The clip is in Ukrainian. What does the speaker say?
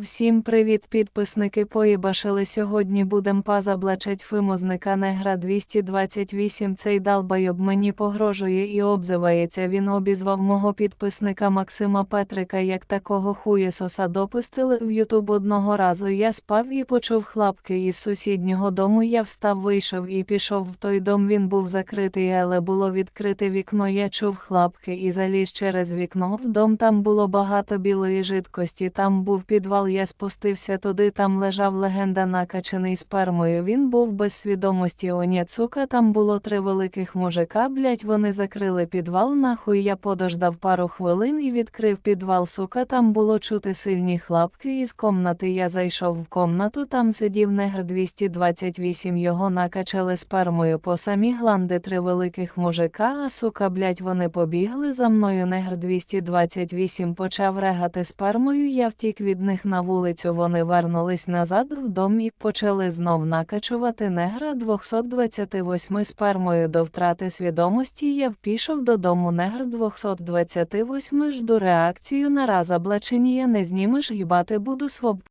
Всім привіт, підписники поїбашили. Сьогодні будем пазаблачать фимозника негра 228 цей далбайоб мені погрожує і обзивається. Він обізвав мого підписника Максима Петрика як такого хуєсоса. Допустили в ютуб одного разу. Я спав і почув хлапки із сусіднього дому. Я встав вийшов і пішов в той дом. Він був закритий але було відкрите вікно. Я чув хлапки і заліз через вікно. В дом там було багато білої жидкості. Там був підвал я спустився туди, там лежав легенда накачаний спермою. Він був без свідомості оня цука, там було три великих мужика, блять, вони закрили підвал, нахуй я подождав пару хвилин і відкрив підвал, сука, там було чути сильні хлапки із комнати. Я зайшов в комнату, там сидів негр 228, його накачали спермою по самі гланди три великих мужика, а сука, блять, вони побігли за мною. Негр 228 почав регати спермою, я втік від них на вулицю. Вони вернулись назад в дом і почали знов накачувати негра 228 спермою до втрати свідомості. Я впішов додому негр 228 жду реакцію на раз не знімеш їбати буду своб.